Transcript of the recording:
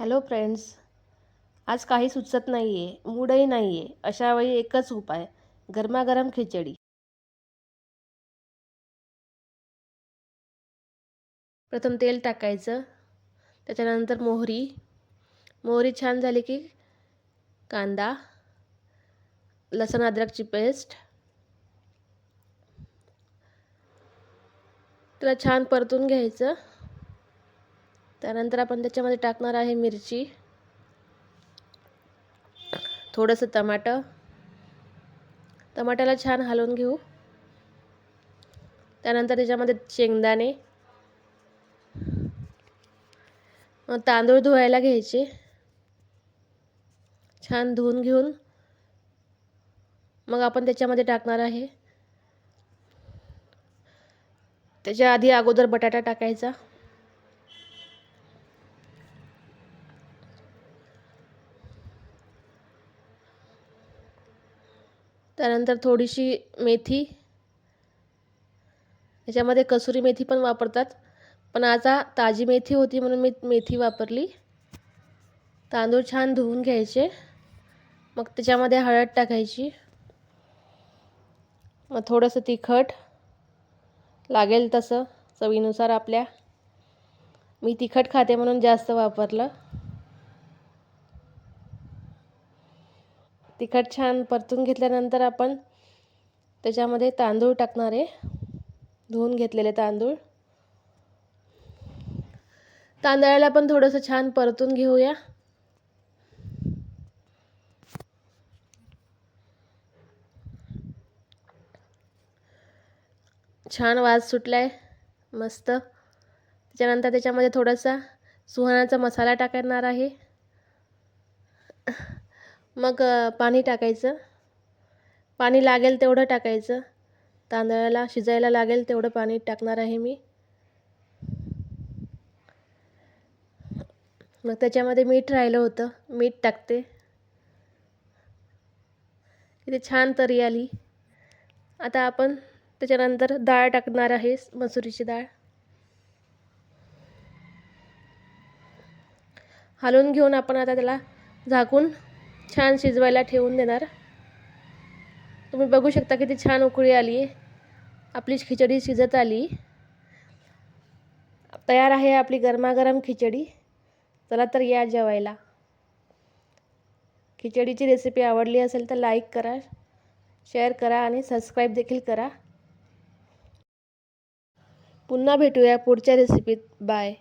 Hello friends आज काही सुचत नाही आहे मूडही नाही आहे अशा वेळी एकच उपाय गरमागरम खिचडी. प्रथम तेल टाकायचं त्याच्यानंतर मोहरी. मोहरी छान झाली की कांदा लसण अद्रकची पेस्ट. त्याला छान परतून घ्यायचं. त्यानंतर आपण त्याच्यामध्ये टाकणार आहे मिरची. थोडंसं टमाटर टमाट्याला छान हलवून घेऊ. त्यानंतर त्याच्यामध्ये शेंगदाणे. तांदूळ धुवायला घ्यायचे. छान धुवून घेऊन. मग आपण त्याच्यामध्ये टाकणार आहे. त्याच्या आधी अगोदर बटाटा टाकायचा. त्यानंतर थोडीशी मेथी. त्याच्यामध्ये कसुरी मेथी पण वापरतात. पण आता ताजी मेथी होती म्हणून मी मेथी वापरली. तांदूळ छान धुवून घ्यायचे. मग त्याच्यामध्ये हळद टाकायची. मग थोडंसं तिखट लागेल तसं चवीनुसार आपल्या. मी तिखट खाते म्हणून जास्त वापरलं. तिखट छान परतून घेतल्यानंतर आपण त्याच्यामध्ये तांदूळ टाकणार आहे. धुवून घेतलेले तांदूळ. तांदळाला पण थोडंसं छान परतून घेऊया. छान वास सुटलाय. मस्त. त्याच्यानंतर त्याच्यामध्ये थोडासा सुहानाचा मसाला टाकणार आहे. मग पाणी टाकायचं. पाणी लागेल तेवढं टाकायचं. तांदळाला शिजायला लागेल तेवढं पाणी टाकणार आहे मी. मग त्याच्यामध्ये मीठ राहिलं होतं. मीठ टाकते. इथे छान तरी आली. आता आपण त्याच्यानंतर डाळ टाकणार आहे मसुरीची डाळ. हलवून घेऊन आपण आता त्याला झाकून छान शिजवायला ठेवून देणार. तुम्ही बघू शकता किती छान उकळी आली. आहे आपली खिचडी शिजत आली. तयार आहे आपली गरमागरम खिचडी. चला तर या जेवायला. खिचडीची रेसिपी आवडली असेल तर लाईक करा शेअर करा आणि सबस्क्राईब देखील करा. पुन्हा भेटूया पुढच्या रेसिपीत बाय